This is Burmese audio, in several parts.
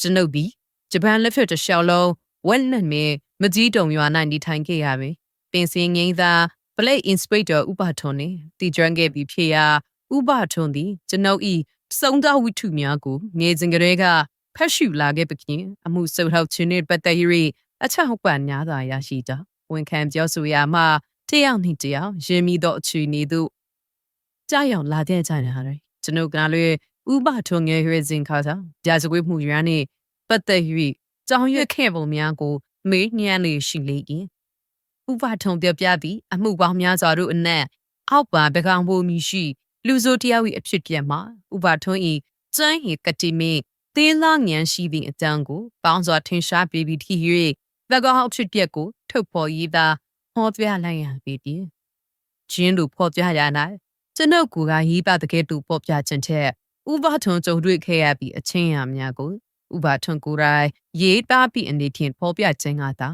ကျွန်ုပ်သည်ဂျပန်လက်ဖက်တစ်လျှောက်လုံးဝက်လက်နဲ့မကြီးတုံရွာ၌နေထိုင်ခဲ့ရပြီပင်စင်ငိမ့်သာပလက်အင်စပက်တာဥပထွန်နှင့်တည်ကျွမ်းခဲ့ပြီးဖြစ်ရာဥပထွန်သည်ကျွန်ုပ်၏စုံသောဝိထုများကိုငယ်စဉ်ကတည်းကဖတ်ရှုလာခဲ့ပခင်အမှုစုံထောက်ခြင်းနှင့်ပတ်သက်၍အချက်ဟုတ်ပန်များစွာရရှိကြောင်းဝန်ခံပြောဆိုရာမှတယောက်နှင့်တယောက်ရင်းမိသောအခြေအနေသို့ကြောက်ရွံ့လာတဲ့ကြတယ်ဟာလေကျွန်ုပ်ကလည်း ဥပထွန်ငယ်ရွေးစဉ်ခါသာကြာစကွေးမှုရန်နှင့်ပတ်သက်၍ကြောင်ရွက်ခဲ့ပုံများကို မေးညံနေရှိလေ၏ဥပထုံပြပြပြီးအမှုပေါင်းများစွာတို့အနက်အောက်ပါပကံဘိုမီရှိ လူဆိုတယောက်၏အဖြစ်ပြက်မှာဥပထွန်း၏ကျန်းဟီကတိမေသေးလာဉဏ်ရှိသည့်အကြောင်းကိုပေါင်းစွာထင်ရှားပြီးပြီးထီ၍သကောင်းအဖြစ်ပြက်ကိုထုတ်ဖော်ရေးသာဟောပြလိုက်ရပြီတည်းကျင်းတို့ဖော်ပြရ၌ကျွန်ုပ်ကရေးပါတကယ်တူဖော်ပြခြင်းချက် ဥပထွန်းကြုံတွေ့ခဲ့ရပြီးအချင်းအရာများကိုဥပထွန်းကိုယ်တိုင်ရေးတာပြီးအနေဖြင့်ဖော်ပြခြင်းကသာ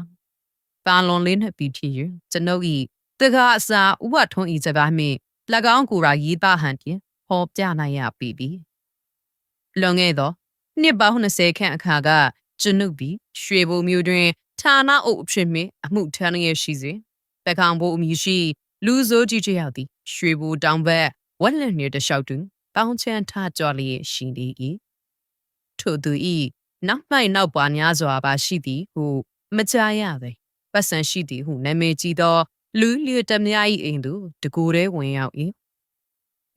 ပါလွန်လေးနဲ့ပြီးထီ၍ကျွန်ုပ်၏တကားအစာဥပထွန်းဤစကားမြင့်၎င်းကိုယ်တိုင်ရေးသားဟန်တင်ဟောပြနိုင်ရပြီပြီလွန်ခဲ့သောနှစ်ပေါင်း20ခန့်အခါကကျွန်ုပ်သည်ရွှေဘုံမျိုးတွင်ဌာနအုပ်အဖြစ်မြင့်အမှုထမ်းရရှိစဉ်ပကံဘိုအမည်ရှိ လူဆိုးကြီးတစ်ယောက်သည်ရွှေဘိုတောင်ဘက်ဝက်လက်မြေတလျှောက်တွင် ပေါင်းချမ်းထကြွလျက်ရှိနေ၏ထို့သူ၏နောက်မှနောက်ပါများစွာပါရှိသည်ဟုမကြားရသည်ပတ်စံရှိသည်ဟုနာမည်ကြီးသောလူလျတမယာ၏အိမ်သို့တကူတဲဝင်ရောက်၏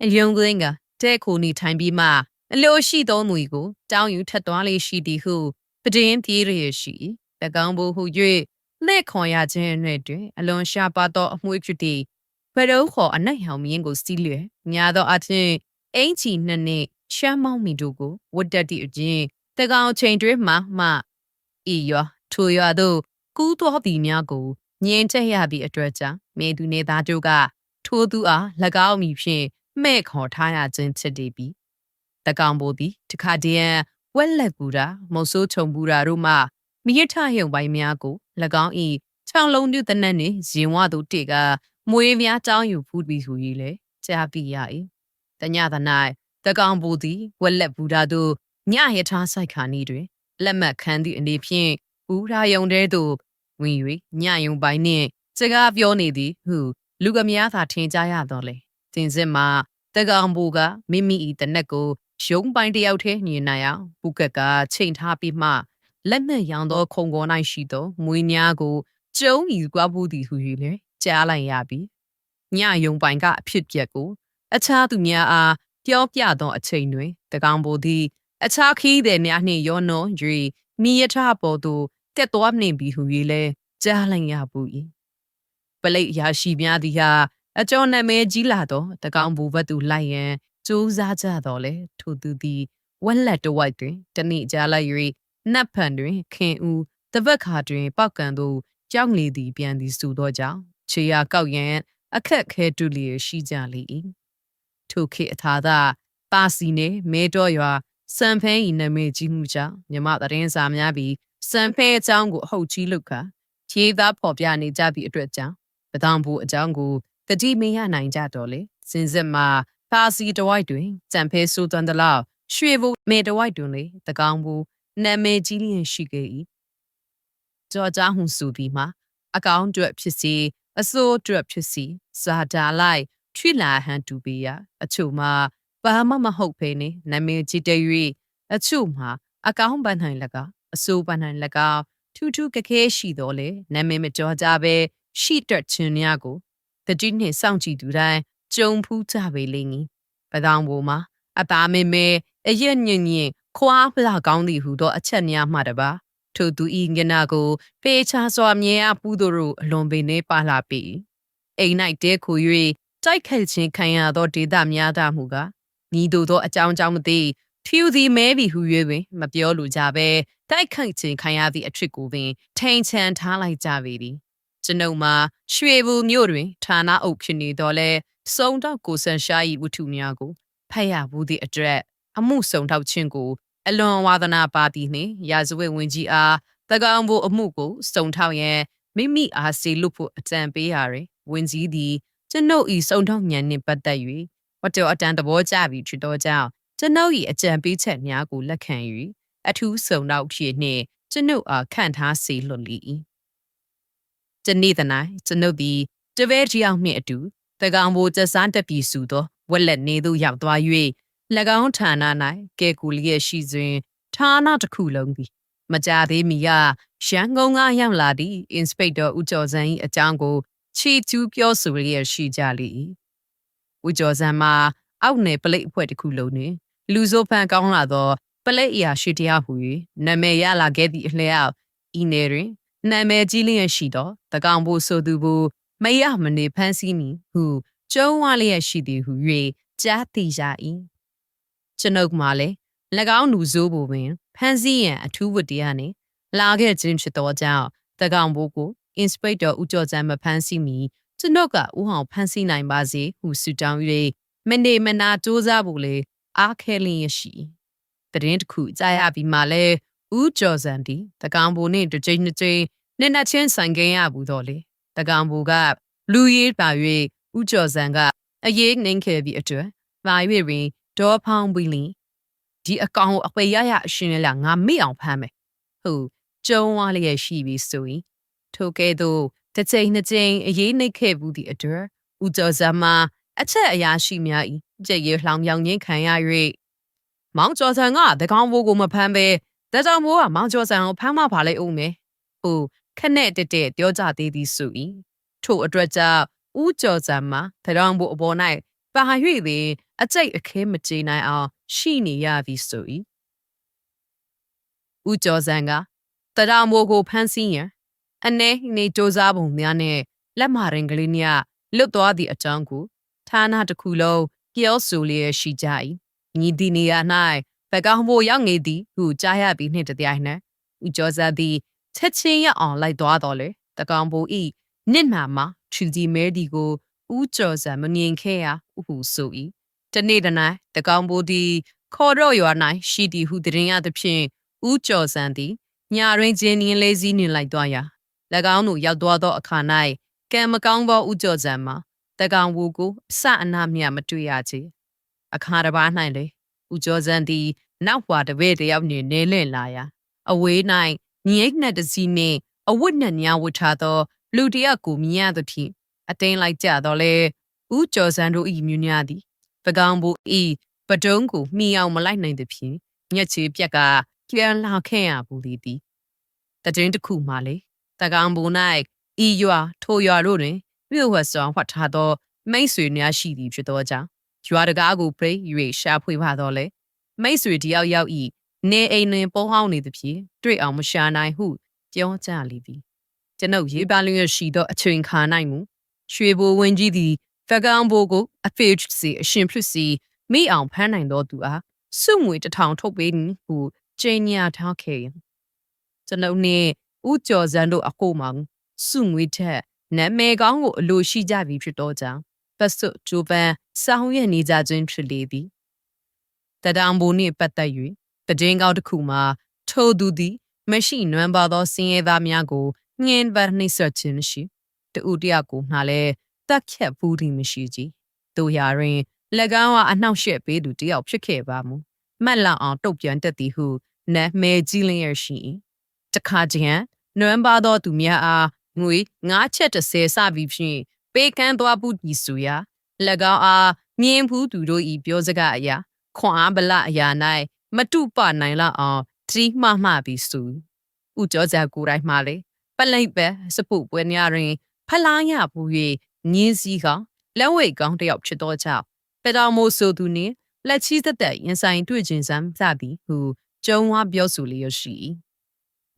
အယုံကင်းကတဲ့ခုနီထိုင်ပြီးမှအလိုရှိသောမူကိုတောင်းယူထက်သွားလေးရှိသည်ဟုပဒင်းပြေးရရှိ၎င်းဘို့ဟု၍လက်ခွန်ရခြင်းနဲ့တွင်အလွန်ရှားပါသောအမွှေးဖြစ်သည့်ဘရုံးခေါ်အနက်ဟောင်မြင်းကိုစီးလျက်ညာသောအချင်း အင်ချီနှစ်နှစ်ရှမ်းမောင်းမီတို့ကိုဝတ်တက်သည့်အချင်းတကောင်ချိန်တွင်မှမှဤရွာထိုရွာတို့ကူးတော်သည်များကိုညင်ချက်ရသည့်အတွက်ကြောင့်မေသူနေသားတို့ကထိုသူအား၎င်းမီဖြင့်မဲ့ခေါ်ထားရခြင်းဖြစ်တည်ပြီးတကောင်ပိုသည်တခါတည်းဝက်လက်ကူတာမုတ်ဆိုးချုံပူတာတို့မှမိရထရုံပိုင်းများကို၎င်း၏ချောင်းလုံးပြုတနက်နှင့်ရင်ဝသူတေကမွေးများတောင်းယူဖူးပြီးဟူ၍လေကြားပြရ၏ တညသ၌တကောင်ပိုသည်ဝက်လက်ဘူးတာတို့ညရထားဆိုင်ခါနီတွင်လက်မှတ်ခံသည့်အနေဖြင့်ဦးရာယုံတဲသို့ဝင်၍ညယုံပိုင်းနှင့်စကားပြောနေသည်ဟု လူကများသာထင်ကြရတော့လေတင်စစ်မှာတကောင်ဘူကမိမိ၏တနက်ကိုရုံးပိုင်းတယောက်ထဲညင်နိုင်အောင်ပုကက်ကချိန်ထားပြီးမှလက်မှတ်ရောင်သောခုံကော၌ရှိသောမွေးများကိုကျုံဤကွာဘူးသည်ဟု၍လေကြားလိုက်ရပြီညယုံပိုင်းကအဖြစ်ပြက်ကို အခြားသူများအားပြောပြသောအချိန်တွင်တကောင်ဘူသည်အခြားခီးသည်များနှင့်ရောနှော၍မိယထပေါ်သို့တက်သွားနှင့်ပြီဟု၍လဲကြားလိုက်ရဘူး၏ပလိတ်ရာရှိများသည်ဟာအကျော်နာမည်ကြီးလာသောတကောင်ဘူဘတ်သူလိုက်ရန်စူးစားကြတော့လေထိုသူသည်ဝက်လက်တဝိုက်တွင်တနေ့ကြားလိုက်၍နတ်ဖန်တွင်ခင်ဦးတပတ်ခါတွင် ပောက်ကန်သို့ကြောက်လေသည်ပြန်သည်ဆိုသောကြောင့်ခြေရာကောက်ရန်အခက်ခဲတူလျက်ရှိကြလေ၏ ထိုခေတ်အထာသာပါစီနေမဲတော်ရွာစံဖဲဤနာမည်ကြီးမှုကြောင့်မြမသတင်းစာများပြီးစံဖဲအကြောင်းကိုအဟုတ်ကြီးလုပ်ခါခြေသားဖော်ပြနေကြသည့်အတွက်ကြောင့်ပဒံဘူအကြောင်းကိုတတိမရနိုင်ကြတော့လေစင်စစ်မှာပါစီတဝိုက်တွင်ကြံဖဲဆိုးသွန်သလောက်ရွှေဘုမေတဝိုက်တွင်လေတကောင်ဘူးနာမည်ကြီးလျင်ရှိခဲ့၏ကြောကြားဟုဆိုပြီးမှအကောင့်အတွက်ဖြစ်စီအစိုးအတွက်ဖြစ်စီစာတာလိုက် ထွိလာဟန်တူပေးရအချို့မှာဘာမှမဟုတ်ဖေနေနာမည်ကြီးတဲ့၍အချို့မှာအကောင့်ပန်းနိုင်လကအစိုးပန်းနိုင်လကထူးထူးကခဲရှိတော့လေနာမည်မကြောကြပဲရှိတတ်ခြင်းများကိုတတိနှင့်စောင့်ကြည့်သူတိုင်းကြုံဖူးကြပေလိမ့်မည်ပဒေါင်ပေါ်မှာအသားမေမေအရက်ညင်ညင်ခွာဖလာကောင်းသည်ဟုသောအချက်များမှတပါထိုသူဤငနာကိုဖေချာစွာမြဲအပူးတို့အလွန်ပင်နေပါလာပြီအိမ်၌တဲခူ၍ တိုက်ခိုက်ခြင်းခံရသောဒေသများသာမူကားဤသို့သောအကြောင်းကြောင့်မသိထီယူသည်မဲပြီဟု၍ပင်မပြောလိုကြဘဲတိုက်ခိုက်ခြင်းခံရသည့်အထစ်ကိုပင်ထိန်ချန်ထားလိုက်ကြပေသည်ကျွန်ုပ်မှာရွှေဘူမြို့တွင်ဌာနအုပ်ဖြစ်နေတော့လဲစုံတော့ကိုဆန်ရှား၏ဝတ္ထုများကိုဖတ်ရဘူးသည့်အတွက်အမှုစုံထောက်ခြင်းကိုအလွန်ဝါသနာပါသည်နှင့်ရာဇဝတ်ဝင်ကြီးအားတကောင်ဖို့အမှုကိုစုံထောက်ရန်မိမိအားစေလွတ်ဖို့အကြံပေးရတွင်ဝင်ကြီးသည် ကျွန်ုပ်၏စုံထောက်ဉာဏ်နှင့်ပတ်သက်၍ဝတ္တအတန်သဘောကျပြီးဖြစ်သောကြောင့်ကျွန်ုပ်၏အကြံပေးချက်များကိုလက်ခံ၍အထူးဆုံနောက်ဖြစ်နှင့်ကျွန်ုပ်အားခန့်ထားစေလွတ်လေ၏တနေ့တနိုင်ကျွန်ုပ်သည်တပည့်တစ်ယောက်နှင့်အတူတကောင်ဘိုကျဆန်းတက်ပြီစုသောဝက်လက်နေသို့ရောက်သွား၍၎င်းဌာန၌ကဲကူလျက်ရှိစဉ်ဌာနတစ်ခုလုံးသည်မကြသေးမီကရန်ကုန်ကရောက်လာသည့် inspector ဦးကျော်စံ၏အကြောင်းကို ချီကျူးပြောဆိုလျက်ရှိကြလေ၏ဦးကျော်စံမှာအောက်နယ်ပလိတ်အဖွဲ့တစ်ခုလုံးတွင်လူစိုးဖန်ကောင်းလာသောပလိတ်အရာရှိတရားဟူ၍နာမည်ရလာခဲ့သည့်အလျောက်ဤနယ်တွင်နာမည်ကြီးလျက်ရှိသောတကောင်ဖို့ဆိုသူဘူးမရမနေဖန်းစည်းမည်ဟုကျုံးဝလျက်ရှိသည်ဟု၍ကြားသိကြ၏ကျွန်ုပ်မှလည်း၎င်းလူစိုးဖို့ပင်ဖန်းစည်းရန်အထူးဝတ္တရားနှင့်လာခဲ့ခြင်းဖြစ်သောကြောင့်တကောင်ဖို့ကို inspector ဦးကျော်စံမဖန်းစည်းမီကျွန်ုပ်ကဦးဟောင်ဖန်းစည်းနိုင်ပါစေဟုဆုတောင်း၍မနေမနာစူးစမ်းဖို့လေအားခဲလျင်ရှိတရင်တစ်ခုကြားရပြီးမှလဲဦးကျော်စံဒီတကောင်ဖို့နှင့်တစ်ချိန်တစ်ချိန်နဲ့နှချင်းဆိုင်ခင်းရဘူးတော့လေတကောင်ဖို့ကလူရေးပါ၍ဦးကျော်စံကအရေးနှင်းခဲ့ပြီးအတွက်ပါ၍ရင်ဒေါ်ဖောင်းပြီးလင်ဒီအကောင်ကိုအပေရရအရှင်လဲငါမေ့အောင်ဖမ်းမယ်ဟုတ်ကျုံဝါလျက်ရှိပြီဆိုရင် ထိုကဲ့သို့တစ်ချိန်နှစ်ချိန်အရေးနှိပ်ခဲ့ဘူးသည့်အတွက်ဦးကျော်စံမှာအချက်အရာရှိများ၏ကြက်ရလှောင်ပြောင်ရင်းခံရ၍မောင်ကျော်စံကတကောင်ဘိုးကိုမဖမ်းပဲတကြောင်ဘိုးကမောင်ကျော်စံကိုဖမ်းမပါလိုက်အောင်မယ်ဟုတ်ခနဲ့တက်တက်ပြောကြသေးသည်ဆို၏ထို့အတွက်ကြောင့်ဦးကျော်စံမှာတကောင်ဘိုးအပေါ်၌ပါ၍ပင်အကျိတ်အခဲမကြေနိုင်အောင်ရှိနေရပြီဆို၏ဦးကျော်စံကတရမိုးကိုဖမ်းဆီးရန် အနေနေစ조사ပုံများနဲ့လက်မာရင်ကလေးများလွတ်သွားသည့်အကြောင်းကိုဌာနတစ်ခုလုံးပြောဆိုလျက်ရှိကြ၏ညီဒီနေရာ၌ဘကောင်ဘိုရောက်နေသည်ဟုကြားရပြီးနှင့်တပြိုင်နက်ဦးကျော်စံသည်ချက်ချင်းရအောင်လိုက်သွားတော်လေတကောင်ဘိုဤနစ်နာမှာချူဒီမဲဒီကိုဦးကျော်စံမမြင်ခဲ့ရဟုဆို၏တနေ့တနေ့တကောင်ဘိုသည်ခေါ်တော့ရွာ၌ရှိသည်ဟုတရင်ရသဖြင့်ဦးကျော်စံသည်ညာရင်းချင်းင်းလေးစည်းနေလိုက်သွားရာ၎ င်းတို့ရောက်သွားသောအခါ၌ကံမကောင်းသောဦးကျော်စံမှာတကောင်ဝူကိုအစအနာမြမတွေ့ရချေအခါတစ်ပါး၌လေဦးကျော်စံသည်နောက်ွာတပည့်တယောက်နှင့်နေလင့်လာရာအဝေး၌ညိတ်နှက်တစီနှင့်အဝတ်နှက်ညာဝတ်ထားသော လူတယောက်ကိုမြင်ရသဖြင့်အတင်းလိုက်ကြတော့လေဦးကျော်စံတို့၏မြူညာသည်ပကံဘူဤပတုံးကိုမှီအောင်မလိုက်နိုင်သဖြင့်ညက်ချေပြက်ကပြန်လာခဲ့ရဘူးသည်သည်တည်င်းတစ်ခုမှလေ တကောင်ဘူ၌ဤရွာထိုရွာတို့တွင်မြို့ဝတ်ဆောင်ဟွတ်ထားသော မိတ်ဆွေများရှိသည်ဖြစ်သောကြောင့်ရွာတကားကိုပြေး၍ရှာဖွေပါတော့လေမိတ်ဆွေတယောက်ယောက်ဤနေအိမ်တွင်ပုံဟောင်းနေသည်ဖြင့်တွေ့အောင်မရှာနိုင်ဟုပြောကြလိပြီကျွန်ုပ်ရေးပါလျက်ရှိသောအချိန်ခါ၌မူရွှေဘိုဝင်းကြီးသည်ဖကန်ဘိုကိုအဖေစီအရှင်ဖြစ်စီမိအောင်ဖမ်းနိုင်သောသူအားစုငွေတစ်ထောင်ထုတ်ပေးမည်ဟုကျင်းညာထားခဲ့ကျွန်ုပ်နှင့် ဦးကျော်စံတို့အကိုမောင်စုငွေထက်နာမည်ကောင်းကိုအလိုရှိကြပြီဖြစ်သောကြောင့်ပတ်စွတ်ဂျိုပန်ဆောင်းရနေကြခြင်းဖြစ်လေသည်တဒံဘူနှင့်ပတ်သက်၍တည်င်းကောက်တစ်ခုမှာထိုသူသည်မရှိနွမ်းပါသောစင်ရဲသားများကိုညင်ပါနှိမ့်ဆက်ခြင်းရှိတူတယောက်ကိုမှလည်းတက်ဖြတ်ဘူးသည်မရှိကြီးတို့ရာတွင်၎င်းကအနှောက်ယှက်ပေးသူတယောက်ဖြစ်ခဲ့ပါမူမှတ်လောက်အောင်တုတ်ပြန်တတ်သည်ဟုနာမည်ကြီးလျက်ရှိတခါကျရင် နွမ်းပါသောသူများအားငွေ9ချက်30စပြီးဖြင့်ပေးကမ်းသွားပူသည်ဆိုရာ၎င်းအားမြင်ဖူးသူတို့၏ပြောစကားအရာခွန်အားဗလအရာ၌မတုပနိုင်လောက်အောင်တီးမှမှပြီးစုဥကြောကြကိုယ်တိုင်မှလေပလိတ်ပဲစပုတ်ပွဲများတွင် ဖလားရပူ၍ညင်းစည်းကောင်လက်ဝဲကောင်တယောက်ဖြစ်သောကြောင့်ပတော်မိုးဆိုသူနှင့်လက်ချီးသက်သက်ရင်ဆိုင်တွေ့ခြင်းစမ်းစသည်ဟုကျုံဝါပြောဆိုလျက်ရှိ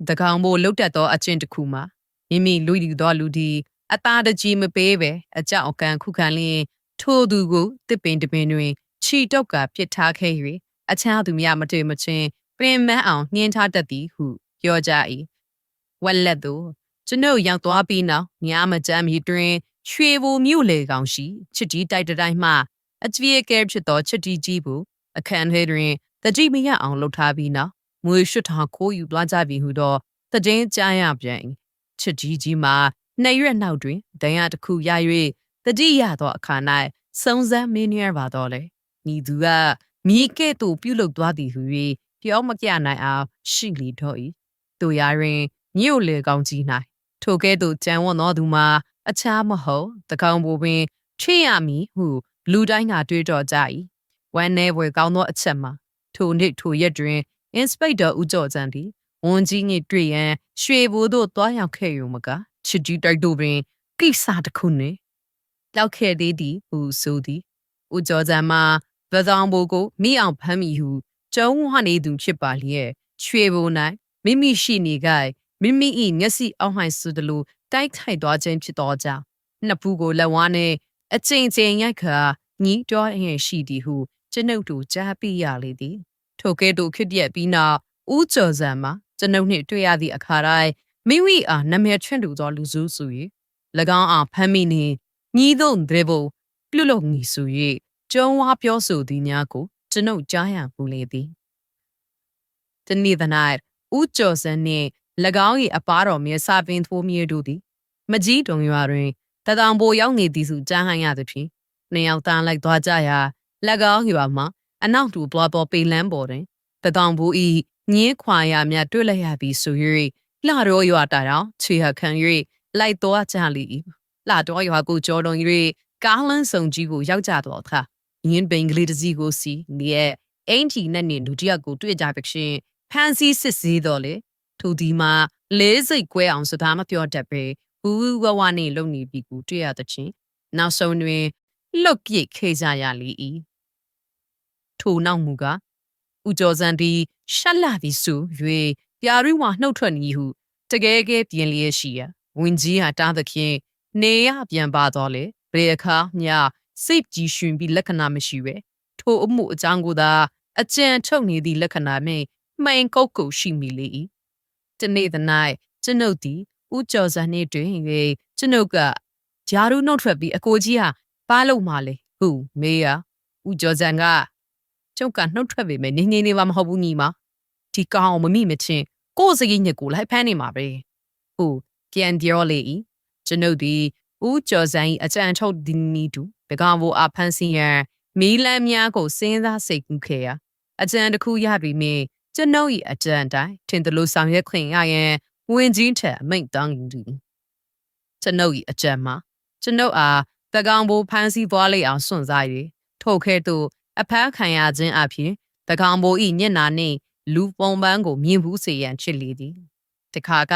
တကောင်မိုးလုတ်တက်သောအချင်းတစ်ခုမှာမိမိလူယူသောလူဒီအသားတကြီးမပေးပဲအကြောက်အကန်ခုခံလျင်ထိုသူကိုတစ်ပင်တပင်တွင်ခြီတုတ်ကပြစ်ထားခဲ့၍အချမ်းသူများမတွေ့မချင်းပင်မန်းအောင်နှင်းထားတတ်သည်ဟုပြောကြ၏ဝက်လက်သို့ကျွန်ုပ်ရောက်သွားပြီးနောက်ညမကြမ်းမီတွင်ရွှေဘူမြို့လေကောင်ရှိချစ်တီတိုက်တိုင်းမှအကျွေးကဲဖြစ်သောချစ်တီကြီးဘူးအခန်းထဲတွင်တတိမရအောင်လှုပ်ထားပြီးနောက် မွေရှွတ်ထားခိုးယူသွားကြပြီဟုသောတည်င်းကြားရပြန်ချစ်ကြီးကြီးမှာနှရွက်နောက်တွင်ဒဏ်ရတစ်ခုရ၍တတိရသောအခါ၌စုံစမ်းမင်းရပါတော့လေညီသူကမိကဲ့သို့ပြုတ်လုသွားသည်ဟု၍ပြောမပြနိုင်အောင်ရှိလီတော့၏တို့ရရင်ညို့လေကောင်းကြီး၌ထိုကဲ့သို့ကြံဝတ်သောသူမှာအခြားမဟုတ်တကောင်ဘူပင်ချေရမည်ဟုလူတိုင်းကတွေးတော်ကြ၏ဝမ်းနေဝယ်ကောင်းသောအချက်မှာထိုနေ့ထိုရက်တွင် အင်စပက်တာဦးကျော်စံသည်ဝန်ကြီးညစ်တွေ့ရန်ရွှေဘိုးတို့တွားရောက်ခဲ့ရုံမကချစ်ကြီးတိုက်တို့ပင်ကိစ္စတစ်ခုနှင့်လောက်ခဲ့သေးသည်ဟုဆိုသည်ဦးကျော်စံမှာဗဇောင်ဘိုကိုမိအောင်ဖမ်းမိဟုကျုံးဝနေသူဖြစ်ပါလျက်ရွှေဘို၌မိမိရှိနေကြမိမိ၏မျက်စိအောက်ဟိုင်ဆိုသလိုတိုက်ခိုက်သွားခြင်းဖြစ်သောကြောင့်နှစ်ဖူးကိုလက်ဝါးနှင့်အကျဉ်းချင်းရိုက်ခါညီးတွားရင်ရှိသည်ဟုကျွန်ုပ်တို့ကြားပြရလေသည် ထိုကဲ့သို့ခစ်ပြက်ပြီးနောက်ဦးကျော်စံမှာကျွန်ုပ်နှင့်တွေ့ရသည့်အခါတိုင်းမိမိအားနာမည်ချွန့်တူသောလူစုစု၍၎င်းအားဖမ်းမိနေညီသောဒရဘပြုလုပ်မည်ဆို၍ကျုံးဝါပြောဆိုသည်များကိုကျွန်ုပ်ကြားရပူလေသည်တနေ့သ၌ဦးကျော်စံနှင့်၎င်း၏အပားတော်မြေစာပင်ထိုးမြေတို့သည်မကြီးတုံရွာတွင်တတောင်ပိုရောက်နေသည်ဟုကြားဟန်ရသည်ဖြင့်နှစ်ယောက်တန်းလိုက်သွားကြရာ၎င်းရွာမှာ အနောက်တူဘလဘော်ပေလန်းပေါ်တွင်တတောင်ဘူးဤညင်းခွာရမြတွေ့လိုက်ရပြီဆို၍လှတော်ရွာတာတော့ချေဟခံ၍လိုက်သွားကြလိ၏လှတော်ရွာကိုကြောလုံး၍ကားလန်းဆောင်ကြီးကိုရောက်ကြတော့ခါညင်းပင်ကလေးတစ်စီးကိုစီနေရဲ့အင်ဂျီနဲ့နေလူတယောက်ကိုတွေ့ကြပရှင်ဖန်စီစစ်စည်းတော်လေထိုဒီမှာလေးစိတ်ကွဲအောင်စကားမပြောတတ်ပဲဘူးဝဝနေလုံနေပြီကိုတွေ့ရတဲ့ချင်းနောက်ဆုံးတွင်လွတ်ပြစ်ခေကြရလေ၏ ထိုနောက်မူကားဦးကျော်စံသည်ရှက်လာသည်ဆို၍ပြာရီဝါနှုတ်ထွက်နီဟုတကယ်ကဲပြင်လျက်ရှိရဝင်းကြီးဟာတားသဖြင့်နေရပြန်ပါတော့လေဘယ်အခါမျှစိတ်ကြည်ရှင်ပြီးလက္ခဏာမရှိပဲထိုအမှုအကြောင်းကိုသာအကြံထုတ်နေသည့်လက္ခဏာနှင့်မှန်ကုတ်ကုတ်ရှိမိလေ၏တနေ့သ၌ကျွန်ုပ်သည်ဦးကျော်စံနှင့်တွင်၍ကျွန်ုပ်ကဂျာရူနှုတ်ထွက်ပြီးအကိုကြီးဟာပါလို့မှလေဟုမေးရဦးကျော်စံက ကျုပ်ကနှုတ်ထွက်ပေမဲ့နေနေနေပါမဟုတ်ဘူးညီမဒီကောင်အောင်မမိမချင်းကိုယ်စကြီးညက်ကိုလိုက်ဖမ်းနေမှာပဲဟုတ်ပြန်ပြောလေ၏ကျွန်ုပ်ဒီဦးကျော်စံ၏အကြံထုတ်ဒီနီတူဘကောင်ဘူအဖန်းစီရန်မီလန်းများကိုစဉ်းစားစိတ်ကူးခဲ့ရအကြံတစ်ခုရပြီမင်းကျွန်ုပ်၏အကြံတိုင်းထင်သလိုဆောင်ရွက်ခွင့်ရရင်ဝင်ကြီးထက်အမိန့်တောင်းယူသည်ကျွန်ုပ်၏အကြံမှာကျွန်ုပ်အားတကောင်ဘူဖန်းစီသွားလိမ့်အောင်စွန့်စား၍ထို့ခဲ့သို့ အဖမ်းခံရခြင်းအပြင်တကောင်ဘူ၏ညက်နာနှင့်လူပုံပန်းကိုမြင်ဘူးစေရန်ချစ်လေသည်တခါက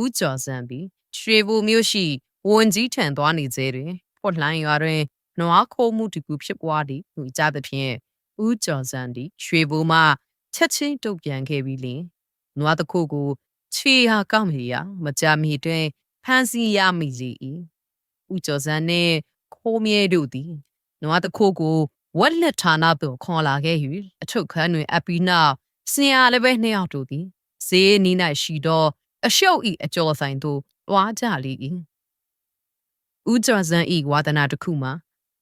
ဥကျော်စံပြီးရွှေဘူမျိုးရှိဝန်ကြီးထံသွားနေစေတွင်ဖွတ်လှမ်းရွာတွင်နွားခိုးမှုတကူဖြစ်ပွားသည်ဟူကြသဖြင့်ဥကျော်စံသည်ရွှေဘူမှချက်ချင်းတုတ်ပြန်ခဲ့ပြီးလင်နွားတခုကိုခြေဟာကောက်မိရာမကြမီတွင်ဖမ်းဆီးရမိစေ၏ဥကျော်စံနှင့်ခိုးမြဲတို့သည်နွားတခုကို ဝက်လက်ဌာနသို့ခေါ်လာခဲ့၍အထုပ်ခန်းတွင်အပီနောက်စင်ရလည်းပဲနှစ်ယောက်တို့သည်ဈေးနီး၌ရှိသောအရှုပ်ဤအကျော်ဆိုင်သို့တွားကြလေ၏ဦးကျော်စံဤဝါဒနာတစ်ခုမှာ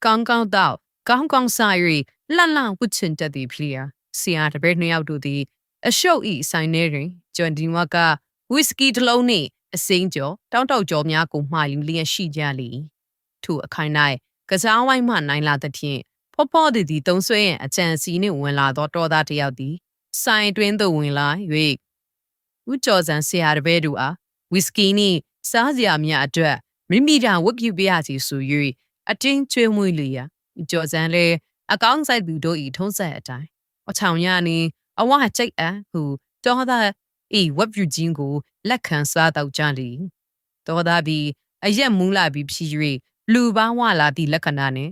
ကောင်းကောင်းတော့ကောင်းကောင်းစား၍လှန့်လှန့်ဝတ်ချင်တတ်သည်ဖြစ်ရာဆရာတပည့်နှစ်ယောက်တို့သည်အရှုပ်ဤဆိုင်ထဲတွင်ဂျွန်ဒီဝါကဝီစကီတစ်လုံးနှင့်အစိမ်းကျော်တောင်းတောက်ကျော်များကိုမှာယူလျက်ရှိကြလေထို့အခိုင်၌ကစားဝိုင်းမှနိုင်လာသဖြင့် ဖောဖောသည်သည်တုံးဆွဲရန်အကြံစီနှင့်ဝင်လာသောတော်သားတစ်ယောက်သည်ဆိုင်တွင်သို့ဝင်လာ၍ဦးကျော်စံဆရာတပည့်တို့အားဝီစကီနှင့်စားစရာများအတွက်မိမိတာဝတ်ပြုပြရစီဆို၍အတင်းကျွေးမွေးလျာကျော်စံလည်းအကောင်းဆိုင်သူတို့ဤထုံးစံအတိုင်းအချောင်ရနေအဝကြိတ်အံဟုတော်သားဤဝတ်ပြုခြင်းကိုလက်ခံစားတော့ကြလေတော်သားပြီးအရက်မူးလာပြီးဖြစ်၍လူပန်းဝလာသည့်လက္ခဏာနဲ့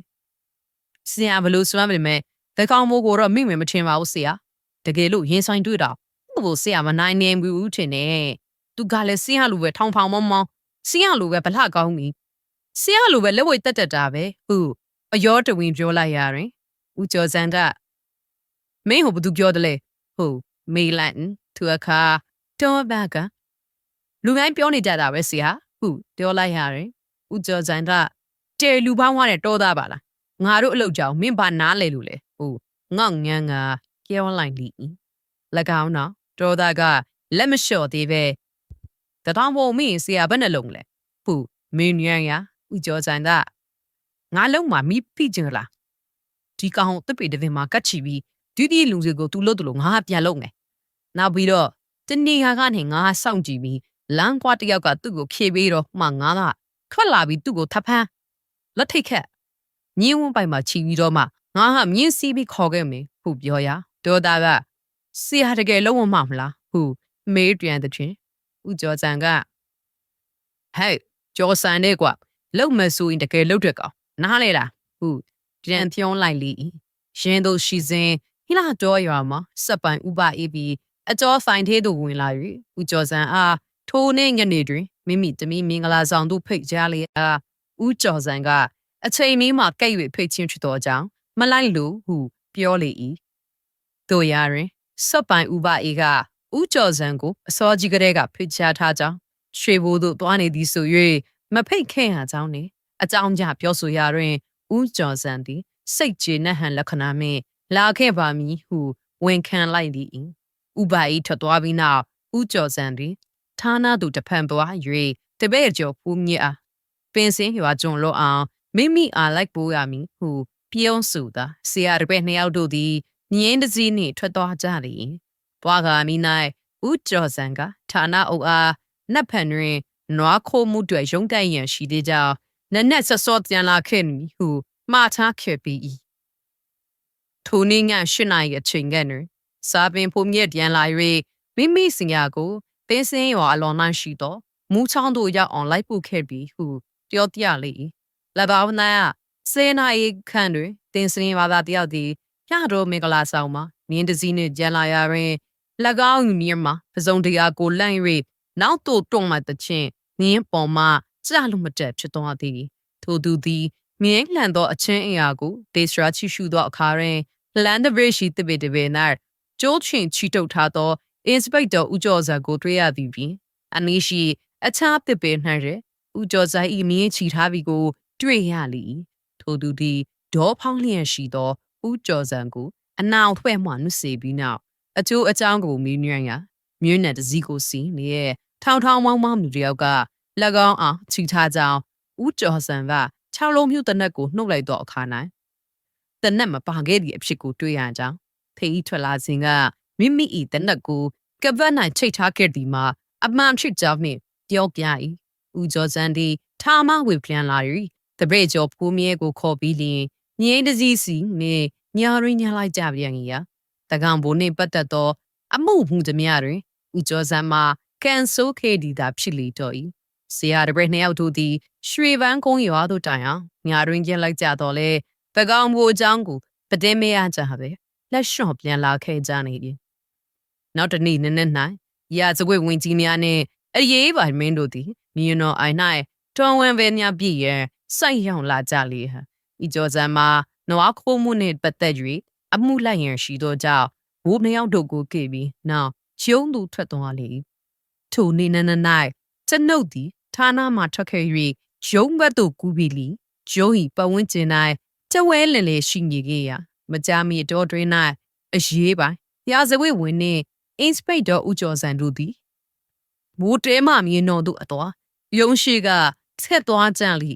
ဆရာဘလို့စွမ်းပါလိမ့်မယ်တကောင်မိုးကိုတော့မိမယ်မထင်ပါဘူးဆရာတကယ်လို့ရင်ဆိုင်တွေ့တော့ဘို့ဆရာမနိုင်နေဘူးထင်တယ်သူကလည်းဆင်းရလိုပဲထောင်ဖောင်မောင်းမောင်းဆင်းရလိုပဲဗလကောင်းပြီဆင်းရလိုပဲလက်ဝဲတက်တက်တာပဲဟုတ်အယောတဝင်ပြောလိုက်ရရင်ဦးကျော်စံကမင်းဟိုဘာသူပြောတယ်လဲဟုတ်မေလန်သူအခါတော့ဘကလူတိုင်းပြောနေကြတာပဲဆရာဟုတ်ပြောလိုက်ရရင်ဦးကျော်စံကတဲလူပေါင်းဝါတဲ့တော်သားပါလား ငါတို့အလုပ်ကြောင်မင်းဘာနားလဲလို့လဲဟုတ်ငေါငန်းကပြောလိုက်လိ၎င်းတော့တော်သားကလက်မလျှော့သေးပဲတထောင်ပုံမင်းဆရာဘယ်နှလုံးလဲဟုတ်မင်းညံရဦးကျော်စံကငါလုံးမှာမိဖိကျင်လားဒီကောင်တစ်ပေတစ်ပင်မှာကတ်ချီပြီးဒီဒီလူစီကိုသူလို့သူလို့ငါပြန်လုံးမယ်နောက်ပြီးတော့တနေရာကနေငါစောင့်ကြည့်ပြီးလမ်းကွာတစ်ယောက်ကသူ့ကိုဖြေပြီးတော့မှငါကထွက်လာပြီးသူ့ကိုထပ်ဖမ်းလက်ထိတ်ခက် ညင်းဝန်းပိုင်မှာချီပြီးတော့မှငါဟာမြင်းစီးပြီးခေါ်ခဲ့မယ်ဟုပြောရဒေါ်သားကစီဟာတကယ်လုံးဝမှမလားဟုမေးပြန်တဲ့ချင်းဦးကျော်စံကဟဲ့ကျော်စံနဲ့ကွာလုံမဆိုရင်တကယ်လုံတဲ့ကောင်နားလေလားဟုပြန်ပြောလိုက်လေရင်တို့ရှိစဉ်ဟိလာတော့ရွာမှာစက်ပိုင်ဥပအေးပြီးအကျော်ဆိုင်သေးသူဝင်လာ၍ဦးကျော်စံအားထိုးနေညနေတွင်မိမိတမီမင်္ဂလာဆောင်သို့ဖိတ်ကြားလေအားဦးကျော်စံက အချိန်မီမှကိတ်၍ဖိတ်ချင်းဖြစ်သောကြောင့်မလိုက်လို့ဟုပြောလေ၏တို့ရရင်စက်ပိုင်ဥပအေးကဦးကျော်စံကိုအစောကြီးကလေးကဖိတ်ချထားကြောင်းရွှေဘိုးတို့သွားနေသည်ဆို၍မဖိတ်ခဲ့ရကြောင်းနေအကြောင်းကြပြောဆိုရတွင်ဦးကျော်စံသည်စိတ်ကျေနပ်ဟန်လက္ခဏာနှင့်လာခဲ့ပါမည်ဟုဝန်ခံလိုက်သည်၏ဥပအေးထွက်သွားပြီးနောက်ဦးကျော်စံသည်ဌာနသူတဖန်သွား၍တပည့်ကျော်ဖူးမြစ်အားပင်စင်ရွာကျွန်းလို့အောင် မိမိအားလိုက်ပိုးရမည်ဟုပြုံးဆိုသာဆရာတပည့်နှစ်ယောက်တို့သည်ညင်းတစည်းနှင့်ထွက်သွားကြသည်ပွားကမိ၌ဦးကျော်စံကဌာနအုပ်အားနတ်ဖန်တွင်နွားခိုးမှုတွေရုံးတိုက်ရန်ရှိသေးကြောင်းနက်နက်ဆော့ဆော့ပြန်လာခဲ့မည်ဟုမှားထားခဲ့ပြီး၏ထိုနေ့ည၈နာရီအချိန်ကတွင်စာပင်ဖို့မြက်ပြန်လာ၍မိမိစင်ရကိုပင်းစင်းရွာအလွန်နှံရှိသောမူးချောင်းတို့ရောက်အောင်လိုက်ပို့ခဲ့ပြီးဟုပြောပြလေ၏ လဘာဝနာစေနာ၏ခန့်တွင်တင်စင်းဘာသာတယောက်သည်ပြတော်မင်္ဂလာဆောင်မှာမြင်းတစည်းနှင့်ကြံလာရတွင်၎င်းမြင်းမှာပစုံတရားကိုလန့်၍နောက်သို့တွန်းမှတချင်းမြင်းပေါ်မှကြလို့မတက်ဖြစ်သွားသည်ထိုသူသည်မြင်းလှန်သောအချင်းအရာကိုဒေစရာချိရှုသောအခါတွင်လန်ဒဘရရှိတပေတပေ၌ကျိုးချင်ချီတုပ်ထားသောအင်စပိတ်တော်ဦးကျော်စာကိုတွေ့ရသည်ပြင်အနည်းရှိအခြားတစ်ပေ၌ရဦးကျော်စာ၏မြင်းချီထားပြီးကို တွေ့ရလိထိုသူသည်ဒေါဖောင်းလျက်ရှိသောဦးကျော်စံကိုအနောင်ဖွဲ့မှနုစေပြီးနောက်အကျိုးအကြောင်းကိုမေးမြန်းရာမြင်းနဲ့တစည်းကိုစီးနေရဲ့ထောင်ထောင်မောင်းမောင်းလူတယောက်က၎င်းအောင်ချီထားကြောင်းဦးကျော်စံက၆လုံးမြုပ်တနက်ကိုနှုတ်လိုက်တော့အခါ၌တနက်မပါခဲ့သည့်အဖြစ်ကိုတွေ့ရကြောင်းဖေးထွက်လာစဉ်ကမိမိ၏တနက်ကိုကပတ်၌ချိတ်ထားခဲ့သည်မှာအမှန်ဖြစ်ကြောင်းနှင့်ပြောပြ၏ဦးကျော်စံသည်ထားမဝေပြန်လာ၍ တပည့်ကျော်ဖိုးမြဲကိုခေါ်ပြီးလျင်ငိမ့်တစည်းစီနှင့်ညာရင်းညာလိုက်ကြပြန်၏ရာတကောင်ဘိုးနှင့်ပတ်သက်သော အမှုမှုသည်များတွင်ဦးကျော်စံမှာကန်ဆိုးခဲ့သည်သာဖြစ်လေတော့၏ဆရာတပည့်နှစ်ယောက်တို့သည်ရွှေပန်းကုန်းရွာသို့တိုင်အောင်ညာရင်းကျလိုက်ကြတော့လေပကောင်ဘိုးအကြောင်းကိုပတင်းမရကြပဲလက်လျှော့ပြန်လာခဲ့ကြနေ၏နောက်တနေ့နည်းနည်း၌ရာဇဝတ်ဝင်ကြီးများနှင့်အရေးပါမင်းတို့သည်မြင်းတော်အိုင်၌တွန်ဝင်ပဲများပြည့်ရန် စိုက်ရောက်လာကြလေဟဤကြောစံမှာနွားခိုးမှုနှင့်ပတ်သက်၍အမှုလိုက်ရန်ရှိသောကြောင့်ဘိုးနှစ်ယောက်တို့ကိုကေပြီးနောက်ကျုံသူထွက်သွားလေထိုနေ့နန၌ကျွန်ုပ်သည်ဌာနမှထွက်ခဲ့၍ရုံးဘက်သို့ကူးပြီးလီကျုံဤပတ်ဝန်းကျင်၌ကျဝဲလင်လေရှိနေခဲ့ရာမကြာမီတော့တွင်၌အရေးပိုင်းရာဇဝတ်ဝင်နှင့်အင်စပိတ်တော်ဦးကျော်စံတို့သည်မိုးတဲမှမြင်တော်တို့အတော်ရုံးရှိကဆက်သွားကြလိ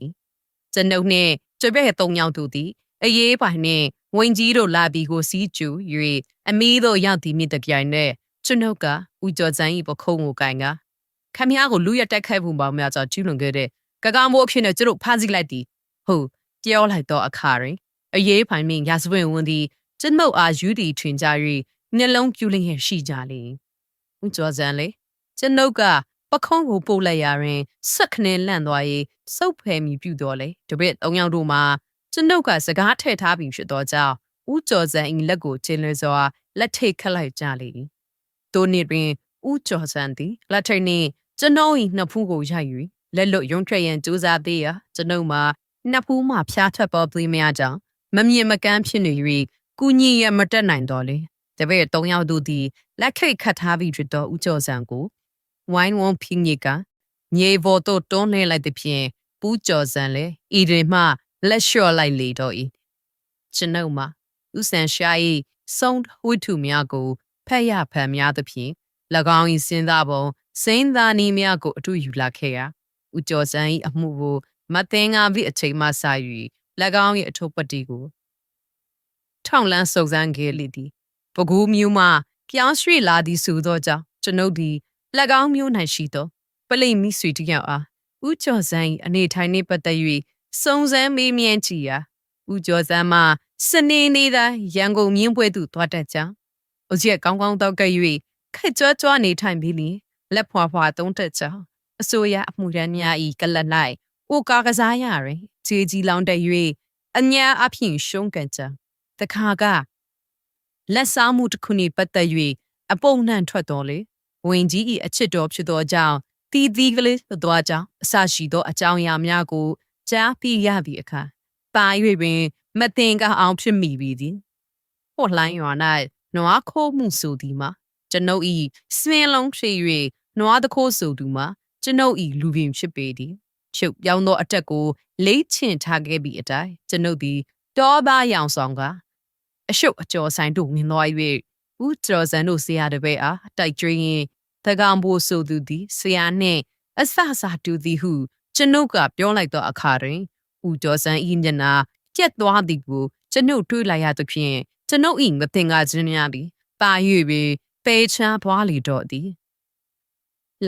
ကျွန်ုပ်နှင့်ကျပည့်သုံးယောက်တို့သည်အရေးပိုင်နှင့်ဝင်းကြီးတို့လာပြီးကိုစီးကျူ၍အမီးတို့ရောက်သည်မြင့်တပြိုင်နက်ကျွန်ုပ်ကဦးကျော်စံ၏ပခုံးကိုကင်ကခမည်းကိုလူရတက်ခိုက်ဖို့ပေါင်းများစွာကျူးလွန်ခဲ့တဲ့ကကောင်မိုးအဖြစ်နဲ့ကျတို့ဖမ်းဆီးလိုက်သည်ဟုတ်ပြောလိုက်တော့အခါတွင်အရေးပိုင်မင်းရာဇဝင်ဝန်သည်ကျွန်ုပ်အားယူသည်ထွင်ကြ၍နှလုံးပြူလျက်ရှိကြလေဦးကျော်စံလေကျွန်ုပ်က ပခုံးကိုပို့လိုက်ရရင်ဆက်ခနဲလန့်သွားရေးစုပ်ဖယ်မိပြုတော်လေတပည့်သုံးယောက်တို့မှာကျွန်ုပ်ကစကားထည့်ထားပြီးဖြစ်သောကြောင့်ဦးကျော်စံ၏လက်ကိုကျင်းလဲစွာလက်ထိတ်ခတ်လိုက်ကြလေတို့နေ့တွင်ဦးကျော်စံသည်လက်ထိတ်နှင့်ကျွန်ုပ်၏နှစ်ဖူးကိုရိုက်၍လက်လွတ်ရုံထွက်ရန်ကြိုးစားသေးရာကျွန်ုပ်မှာနှစ်ဖူးမှဖျားထွက်ပေါ်ပြီးမရကြောင်းမမြင်မကန်းဖြစ်နေ၍ကုညီရမတက်နိုင်တော့လေတပည့်သုံးယောက်တို့သည်လက်ခိတ်ခတ်ထားပြီးဖြစ်သောဦးကျော်စံကို ဝိုင်းဝန်းဖိညစ်ကမြေပေါ်သို့တွန်းလှည့်လိုက်သည်ဖြင့်ပူးကျော်စံလည်းဤတွင်မှလက်လျှော့လိုက်လေတော့၏ကျွန်ုပ်မှာဥဆန်ရှာ၏ဆုံးဝိထုများကိုဖက်ရဖန်များသဖြင့်၎င်း၏စဉ်းစားပုံစိမ့်သားနီးများကိုအတူယူလာခဲ့ရာဦးကျော်စံ၏အမှုကိုမသိငါပြီးအချိန်မှစ၍၎င်း၏အထုပ်ပတ္တိကိုထောင်လန်းစုံစမ်းခဲ့လေသည်ပကူးမျိုးမှပြောင်းရွှေ့လာသည်ဆိုသောကြောင့်ကျွန်ုပ်သည်၎ င်းမျိုး၌ရှိသောပလိမိဆွေတစ်ယောက်အားဦးကျော်စန်း၏အနေထိုင်နှင့်ပတ်သက်၍စုံစမ်းမေးမြန်းကြည့်ရာဦးကျော်စန်းမှစနေနေ့သာရန်ကုန်မြင်းပွဲသို့သွားတတ်ကြောင်းအကြီးကောင်းကောင်းတော့ကပ်၍ခက်ကြွကြွနေထိုင်ပြီးလျှင်လက်ဖွာဖွာသုံးတက်ကြောင်းအစိုးရအမှုရန်များ၏ကလတ်၌အိုကာကစားရတွင်ခြေကြီးလောင်းတက်၍အညာအဖြစ်ရှုံးကန်ကြောင်းတခါကလက်စားမှုတစ်ခုနှင့်ပတ်သက်၍အပုံနှံ့ထွက်တော်လေ ဝင်ကြီး၏အချစ်တော်ဖြစ်သောကြောင့်တီးသီးကလေးသို့သွားကြောင်းအဆရှိသောအကြောင်းအရာများကိုကြားသိရသည့်အခါပါ၍ပင်မတင်ကအောင်ဖြစ်မိပြီသည်ဟော့လှိုင်းရွာ၌နွားခိုးမှုဆိုသည်မှာကျွန်ုပ်ဤစင်လုံးဖြစ်၍နွားတခိုးဆိုသူမှာကျွန်ုပ်ဤလူပင်ဖြစ်ပေသည်ချုပ်ပြောင်းသောအတက်ကိုလိတ်ချင်ထားခဲ့ပြီးအတိုင်းကျွန်ုပ်သည်တောပါရောင်ဆောင်ကအရှုပ်အကျော်ဆိုင်တို့ဝင်သွား၍ ဦးကျော်စံတို့ဆရာတပည့်အားတိုက်ကျွင်းရင်တကောင်ဘိုးဆိုသူသည်ဆရာနှင့်အဆအစာတူသည်ဟုကျွန်ုပ်ကပြောလိုက်သောအခါတွင်ဦးကျော်စံဤညနာကျက်သွားသည်ကိုကျွန်ုပ်တွေးလိုက်ရသဖြင့်ကျွန်ုပ်ဤမသင်္ကာခြင်းများသည်ပါ၍ပေပေချမ်းပွားလီတော့သည်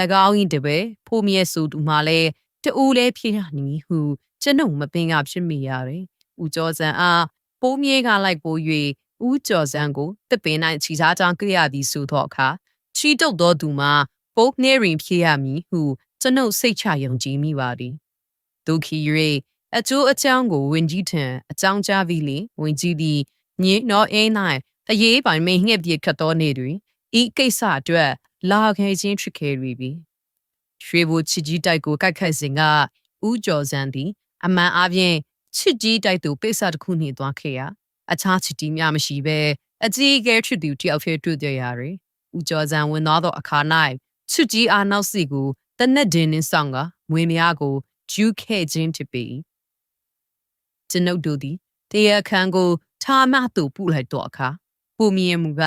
၎င်း၏တပည့်ဖိုးမြဲဆိုသူမှလည်းတူးလဲဖြစ်ရနီဟုကျွန်ုပ်မပင်ကဖြစ်မိရတယ်ဦးကျော်စံအားပိုးမြဲကလိုက်ပိုး၍ ဦးကျော်စံကိုတစ်ပင်၌ခြိစားကြောင်းကြရသည်ဆိုသောအခါချီတုတ်သောသူမှာပိုးနေရင်ဖြစ်ရမည်ဟုကျွန်ုပ်စိတ်ချယုံကြည်မိပါသည်ဒုက္ခ၍အကျိုးအကြောင်းကိုဝင်ကြီးထံအကြောင်းကြားပြီးလင်ဝင်ကြီးသည်ညင်တော်အင်း၌အရေးပိုင်မင်းငှက်ပြေခတ်သောနေ့တွင်ဤကိစ္စအတွက်လာခဲ့ခြင်းဖြစ်ခဲ့ပြီရွှေဘိုချစ်ကြီးတိုက်ကိုကိုက်ခတ်စဉ်ကဦးကျော်စံသည် အမှန်အပြင်ချစ်ကြီးတိုက်သူပိဿတစ်ခုနှင့်သွားခဲ့ရာ အခြားချစ်တီများမရှိဘဲအကြီးအကဲဖြစ်သူတယောက်ဖြစ်တွေ့ကြရ၏ဦးကျော်စံဝင်သွားသောအခါ၌ချစ်ကြီးအားနောက်စီကိုတနက်ဒင်းနှင်းဆောင်ကမွေများကိုဂျူးခဲ့ခြင်းဖြစ်ပေ၏ကျွန်ုပ်တို့သည်တရားခံကိုထားမသို့ပူလိုက်တော့အခါပုံမြင်မူက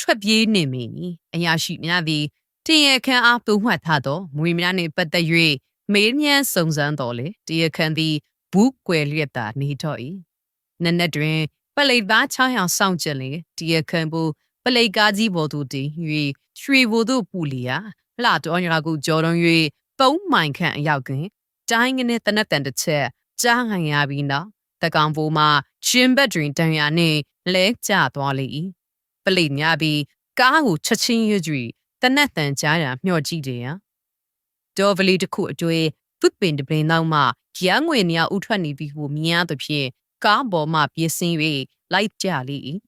ထွက်ပြေးနေမည်အရာရှိများသည်တင်ရခန့်အားပုံမှတ်ထားသောမွေများနှင့်ပတ်သက်၍မေးမြန်းစုံစမ်းတော်လေတရားခံသည်ဘူးကွယ်လျက်သာနေတော့၏နက်နက်တွင် ပလိတ်သားချောင်းရောင်စောင့်ကြလေတရားခံဘူးပလိတ်ကားကြီးပေါ်သို့တင်၍ရွှေဘိုသို့ပူလျာလှတော်ညာကိုကြော်တော်၍ပုံမိုင်ခန့်အရောက်တွင်တိုင်းငနဲ့တနက်တန်တစ်ချက်ကြားငင်ရပြီးနောက်တကောင်ဘိုးမှရှင်ဘက်တွင်တန်ရာနှင့်လဲကျသွားလေ၏ပလိတ်များပြီးကားကိုချက်ချင်းရွကြွတနက်တန်ကြားရာမျှော်ကြည့်တယ်ရဒေါ်ဗလီတစ်ခုအတွေ့သူ့ပင်တပင်နောက်မှရန်ငွေနေရာဥထွက်နေပြီးကိုမြင်ရသဖြင့် ကားပေါ်မှပြေးဆင်း၍လိုက်ကြလေ၏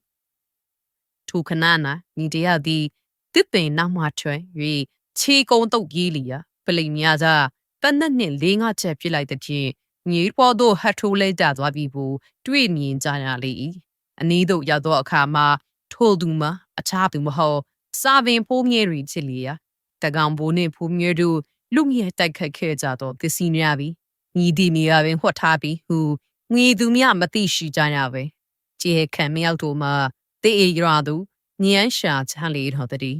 ထိုခဏနာညီတရသည်တစ်ပင်နောက်မှထွက်၍ခြေကုံတုတ်ကြီးလီယာပလိများသာတနက်နှင့်လေးငါချက်ပြစ်လိုက်တဲ့ဖြင့်ငေးပေါ်သို့ဟတ်ထိုးလဲကျသွားပြီးဘူးတွေ့မြင်ကြရလေ၏အနည်းသို့ရောက်သောအခါမှာထိုသူမှာအခြားသူမဟုတ်စာပင်ဖိုးမြဲတွေချစ်လျာတကောင်ဘိုးနှင့်ဖိုးမြဲတို့လူမြဲတိုက်ခတ်ခဲ့ကြသောသစီများပြီညီဒီမီယာပင်ဟွက်ထားပြီးဟူ ငွေသူမြမသိရှိကြရပဲကျေခံမြောက်တို့မှာတေးအေရွာသူညမ်းရှာချလေတော်တည်း